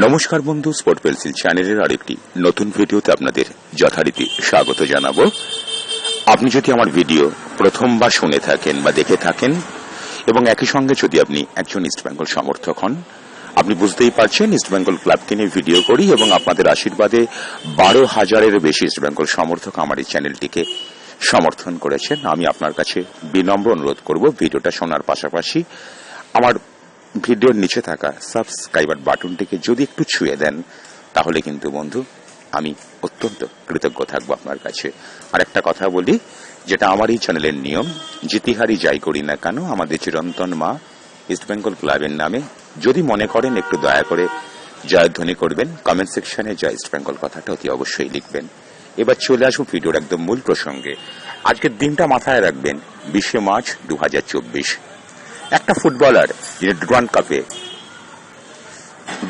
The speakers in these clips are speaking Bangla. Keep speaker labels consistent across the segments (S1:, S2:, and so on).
S1: নমস্কার বন্ধু স্পোর্ট পেন্সিল চ্যানেলের আরেকটি নতুন ভিডিওতে আপনাদের যথারীতি স্বাগত জানাব। আপনি যদি আমার ভিডিও প্রথমবার শুনে থাকেন বা দেখে থাকেন, এবং একই সঙ্গে যদি আপনি একজন ইস্টবেঙ্গল সমর্থক হন, আপনি বুঝতেই পারছেন ইস্টবেঙ্গল ক্লাবকে নিয়ে ভিডিও করি এবং আপনাদের আশীর্বাদে বারো হাজারের বেশি ইস্টবেঙ্গল সমর্থক আমার এই চ্যানেলটিকে সমর্থন করেছেন। আমি আপনার কাছে বিনম্র অনুরোধ করব, ভিডিওটা শোনার পাশাপাশি আমার ভিডিওর নিচে থাকা সাবস্ক্রাইবার বাটনটিকে যদি একটু ছুঁয়ে দেন, তাহলে কিন্তু বন্ধু, আমি অত্যন্ত কৃতজ্ঞ থাকব আপনার কাছে। আর একটা কথা বলি, যেটা আমার এই চ্যানেলের নিয়ম জিতিহারি যাই করি না কেন, আমাদের চিরন্তন মা ইস্টবেঙ্গল ক্লাবের নামে, যদি মনে করেন একটু দয়া করে জয়ধ্বনি করবেন কমেন্ট সেকশনে জয় ইস্টবেঙ্গল কথাটা অতি অবশ্যই লিখবেন। এবার চলে আসুন ভিডিওর একদম মূল প্রসঙ্গে। আজকের দিনটা মাথায় রাখবেন, বিশে মার্চ দু হাজার চব্বিশ। একটা ফুটবলার, যিনি ডুরান্ড কাপে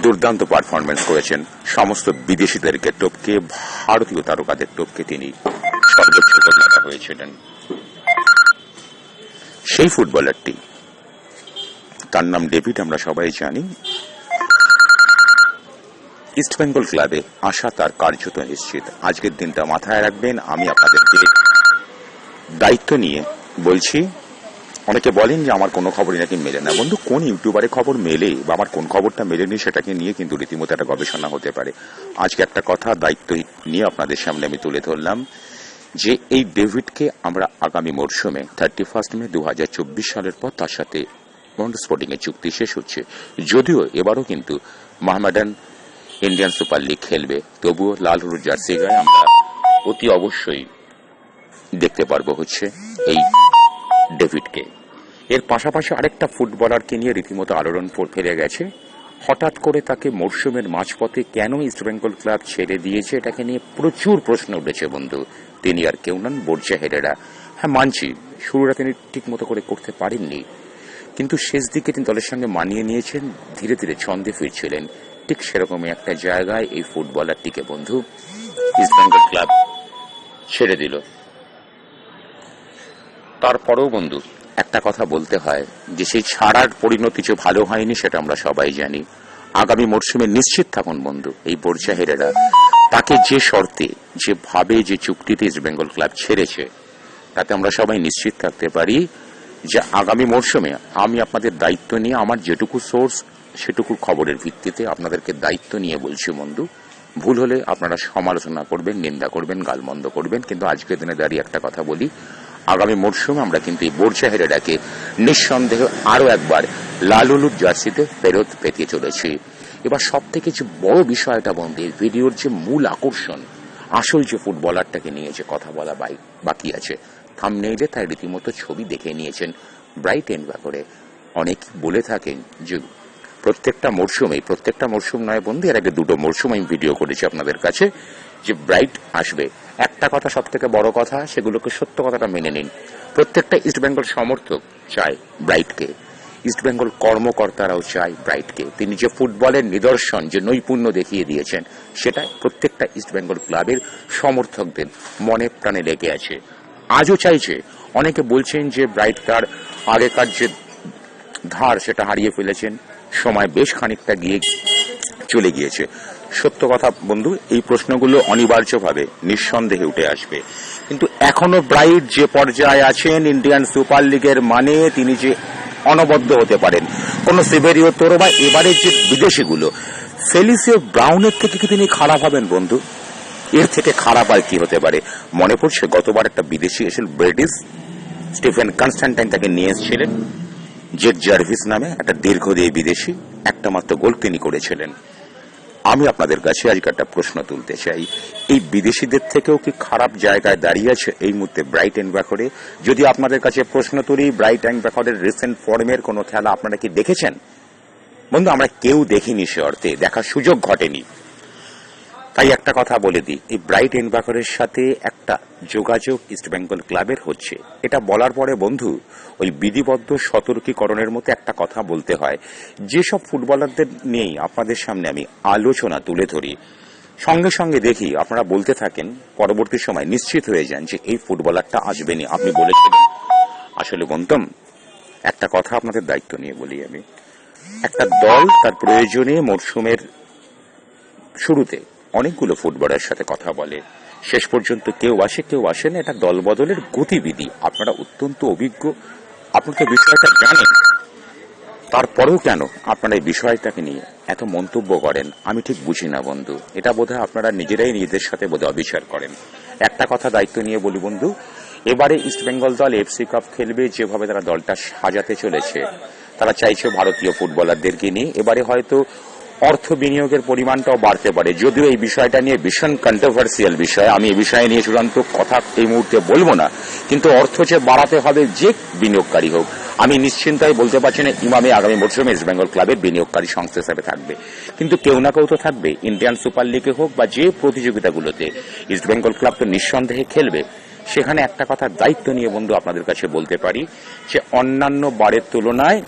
S1: দুর্দান্ত পারফরমেন্স করেছেন, সমস্ত বিদেশিদেরকে টপকে, ভারতীয় তারকাদের টপকে তিনি সর্বোচ্চ কন্যাটা হয়েছিলেন। সেই ফুটবলারটি, তার নাম ডেভিড, আমরা সবাই জানি ইস্টবেঙ্গল ক্লাবে আসা তার কার্যত নিশ্চিত। আজকের দিনটা মাথায় রাখবেন, আমি আপনাদেরকে দায়িত্ব নিয়ে বলছি অনেকে বলেন যে আমার কোনো খবরই নাকি মেলে না। বন্ধু, কোন ইউটিউবারে খবর মেলে বা আমার কোন খবরটা মেলেনি সেটাকে নিয়ে কিন্তু রীতিমতো একটা গবেষণা হতে পারে। আজকে একটা কথা দায়িত্ব নিয়ে আপনাদের সামনে আমি তুলে ধরলাম যে এই ডেভিডকে আমরা আগামী মরশুমে থার্টি ফার্স্ট মে দু হাজার চব্বিশ সালের পর তার সাথে স্পোর্টিং এর চুক্তি শেষ হচ্ছে। যদিও এবারও কিন্তু মাহমেডান ইন্ডিয়ান সুপার লিগ খেলবে। তবুও লাল হলুদ জার্সি গায়ে আমরা অতি অবশ্যই দেখতে পারব হচ্ছে এই ডেভিডকে। এর পাশাপাশি আরেকটা ফুটবলারকে নিয়ে রীতিমতো আলোড়ন ফেলে গেছে। হঠাৎ করে তাকে মরশুমের মাঝপথে কেন ইস্টবেঙ্গল ক্লাব ছেড়ে দিয়েছে এটাকে নিয়ে প্রচুর প্রশ্ন উঠেছে বন্ধু। তিনি আর কেউ নন বর্জা হেরেরা হ্যাঁ মানছি, শুরুটা তিনি ঠিক মতো করে করতে পারেননি। কিন্তু শেষ দিকে তিনি দলের সঙ্গে মানিয়ে নিয়েছেন, ধীরে ধীরে ছন্দে ফিরছিলেন। ঠিক সেরকমই একটা জায়গায় এই ফুটবলারটিকে বন্ধু ইস্টবেঙ্গল ক্লাব ছেড়ে দিল। তারপরেও বন্ধু, একটা কথা বলতে হয় যে সেই ছাড়ার পরিণতি যে ভালো হয়নি সেটা আমরা সবাই জানি। আগামী মরশুমে নিশ্চিত থাকুন বন্ধু, এই বর্ষা তাকে যে শর্তে, যে ভাবে, যে চুক্তিতে ইস্ট বেঙ্গল ক্লাব ছেড়েছে, তাতে আমরা সবাই নিশ্চিত থাকতে পারি যে আগামী মরশুমে আমি আপনাদের দায়িত্ব নিয়ে, আমার যেটুকু সোর্স সেটুকু খবরের ভিত্তিতে আপনাদেরকে দায়িত্ব নিয়ে বলছি বন্ধু। ভুল হলে আপনারা সমালোচনা করবেন, নিন্দা করবেন, গালমন্দ করবেন, কিন্তু আজকের দিনে দাঁড়িয়ে একটা কথা বলি। আগামী মরশুমে আমরা কিন্তু এই বোরচা হেরেডাকে নিঃসন্দেহে আরও একবার লাল হলুদ জার্সিতে ফেরত পেতে চলেছি। এবার সব থেকে যে বড় বিষয়টা বন্ধু ভিডিওর যে মূল আকর্ষণ, আসল যে ফুটবলারটাকে নিয়ে যে কথা বলা বাকি আছে, থামনেইলে তাই রীতিমতো ছবি দেখে নিয়েছেন ব্রাইট এন্ড করে। অনেক বলে থাকেন যে প্রত্যেকটা মরশুমে প্রত্যেকটা মরশুম নয় বন্ধু, এর আগে দুটো মরশুম আমি ভিডিও করেছি আপনাদের কাছে, যে ব্রাইট আসবে। একটা কথা সব থেকে বড় কথা, সেগুলোকে সত্য কথাটা মেনে নিন। প্রত্যেকটা ইস্টবেঙ্গল সমর্থক চায় ব্রাইটকে ইস্টবেঙ্গল কর্মকর্তারাও চায় ব্রাইটকে তিনি যে ফুটবলের নিদর্শন, যে নৈপুণ্য দেখিয়ে দিয়েছেন সেটা প্রত্যেকটা ইস্টবেঙ্গল ক্লাবের সমর্থকদের মনে প্রাণে লেগে আছে। আজও চাইছে অনেকে বলছেন যে ব্রাইট তার আগেকার যে ধার, সেটা হারিয়ে ফেলেছেন। সময় বেশ খানিকটা গিয়ে চলে গিয়েছে। সত্য কথা, বন্ধু, এই প্রশ্নগুলো অনিবার্যভাবে নিঃসন্দেহে উঠে আসবে। কিন্তু এখনও ব্রাইট যে পর্যায়ে আছেন ইন্ডিয়ান সুপার লিগের মানে তিনি যে অনবদ্য হতে পারেন, কোন সিবেরিও তোর বা এবারের যে বিদেশিগুলো, ফেলিসিও ব্রাউনের থেকে কি তিনি খারাপ হবেন, বন্ধু? এর থেকে খারাপ আর কি হতে পারে? মনে পড়ছে গতবার একটা বিদেশি এসে ব্রিটিশ স্টিফেন কনস্ট্যান্টাইন তাকে নিয়ে এসেছিলেন জেট জার্ভিস নামে একটা দীর্ঘদেহী বিদেশি, একটা মাত্র গোল তিনি করেছিলেন। আমি আপনাদের কাছে আজকে একটা প্রশ্ন তুলতে চাই। এই বিদেশিদের থেকেও কি খারাপ জায়গায় দাঁড়িয়ে আছে? এই মুহূর্তে ব্রাইট অ্যান্ড ব্যাকরে যদি আপনাদের কাছে প্রশ্ন তুলি ব্রাইট অ্যান্ড ব্যাকরের রিসেন্ট ফর্মের কোনো খেলা আপনারা কি দেখেছেন? বন্ধু, আমরা কেউ দেখিনি সে অর্থে। দেখার সুযোগ ঘটেনি। তাই একটা কথা বলে দিই। এই ব্রাইট এনবাকরের সাথে একটা যোগাযোগ ইস্টবেঙ্গল ক্লাবের হচ্ছে। এটা বলার পরে বন্ধু, ওই বিধিবদ্ধ সতর্কীকরণের মতো একটা কথা বলতে হয়। যেসব ফুটবলারদের নিয়েই আপনাদের সামনে আমি আলোচনা তুলে ধরি। সঙ্গে সঙ্গে দেখি, আপনারা বলতে থাকেন, পরবর্তী সময় নিশ্চিত হয়ে যান যে এই ফুটবলারটা আসবেনি আপনি বলেছিলেন আসলে গন্তম একটা কথা আপনাদের দায়িত্ব নিয়ে বলি আমি। একটা দল তার প্রয়োজনে মরশুমের শুরুতে অনেকগুলো ফুটবলের সাথে কথা বলে। শেষ পর্যন্ত কেউ আসে কেউ আসে না। এটা দল বদলের গতিবিধি। আপনারা অত্যন্ত অভিজ্ঞ। আপনাকে বিষয়টা জানেন। তারপরেও কেন আপনারা এই বিষয়টাকে নিয়ে এত মন্তব্য করেন? আমি ঠিক বুঝি না, বন্ধু। এটা বোধহয় আপনারা নিজেরাই নিজেদের সাথে বোধহয় অবিচার করেন। একটা কথা দায়িত্ব নিয়ে বলি, বন্ধু। এবারে ইস্টবেঙ্গল দল এফসি কাপ খেলবে, যেভাবে তারা দলটা সাজাতে চলেছে। তারা চাইছে ভারতীয় ফুটবলারদেরকে নিয়ে। এবারে হয়তো অর্থ বিনিয়োগের পরিমাণটাও বাড়তে পারে। যদিও এই বিষয়টা নিয়ে ভীষণ কন্ট্রোভার্সিয়াল বিষয়। আমি এই বিষয়ে নিয়ে চূড়ান্ত কথা এই মুহূর্তে বলব না। কিন্তু অর্থ যে বাড়াতে হবে যে বিনিয়োগকারী হোক, আমি নিশ্চিন্তায় বলতে পারছি না, ইমামে আগামী মরশুমে ইস্ট বেঙ্গল ক্লাবের বিনিয়োগকারী সংস্থা হিসেবে থাকবে। কিন্তু কেউ না কেউ তো থাকবে। ইন্ডিয়ান সুপার লিগে হোক বা যে প্রতিযোগিতাগুলোতে ইস্ট বেঙ্গল ক্লাব তো নিঃসন্দেহে খেলবে, সেখানে একটা কথা দায়িত্ব নিয়ে বন্ধু আপনাদের কাছে বলতে পারি যে অন্যান্য বারের তুলনায়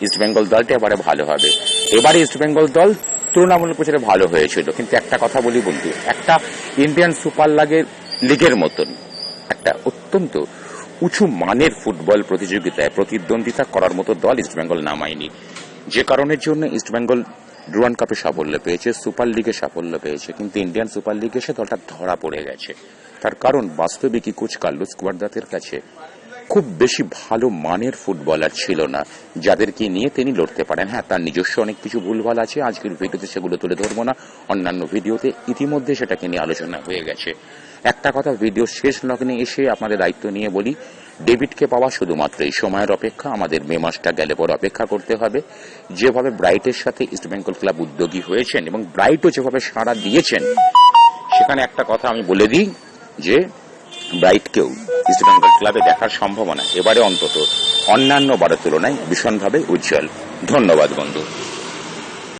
S1: ইস্ট বেঙ্গল দলটা এবারে ভালো হবে। এবারে ইস্ট বেঙ্গল দল তুলনামূলক প্রচারে ভালো হয়েছিল। কিন্তু একটা কথা বলি বন্ধু, একটা ইন্ডিয়ান সুপার লাগের লিগের মতন একটা অত্যন্ত উঁচু মানের ফুটবল প্রতিযোগিতায় প্রতিদ্বন্দ্বিতা করার মতো দল ইস্টবেঙ্গল নামায়নি। যে কারণের জন্য ইস্টবেঙ্গল ডুরান কাপে সাফল্য পেয়েছে সুপার লিগে সাফল্য পেয়েছে, কিন্তু ইন্ডিয়ান সুপার লিগে সে দলটা ধরা পড়ে গেছে। তার কারণ বাস্তবিকই কোচ কার্লোস কুয়ারদাতের কাছে খুব বেশি ভালো মানের ফুটবলার ছিল না, যাদেরকে নিয়ে তিনি লড়তে পারেন। হ্যাঁ তার নিজস্ব অনেক কিছু ভুলভাল আছে, আজকের ভিডিওতে সেগুলো তুলে ধরবো না। অন্যান্য ভিডিওতে ইতিমধ্যে সেটাকে নিয়ে আলোচনা হয়ে গেছে। একটা কথা ভিডিও শেষ লগ্নে এসে আপনাদের দায়িত্ব নিয়ে বলি, ডেভিডকে পাওয়া শুধুমাত্র এই সময়ের অপেক্ষা, আমাদের মে মাসটা গেলে পর অপেক্ষা করতে হবে। যেভাবে ব্রাইটের সাথে ইস্ট বেঙ্গল ক্লাব উদ্যোগী হয়েছেন এবং ব্রাইটও যেভাবে সাড়া দিয়েছেন, সেখানে একটা কথা আমি বলে দিই যে ব্রাইটকেও ইস্ট বেঙ্গল ক্লাবে দেখার সম্ভাবনা এবারে অন্তত অন্যান্য বারের তুলনায় ভীষণভাবে উজ্জ্বল। ধন্যবাদ, বন্ধু।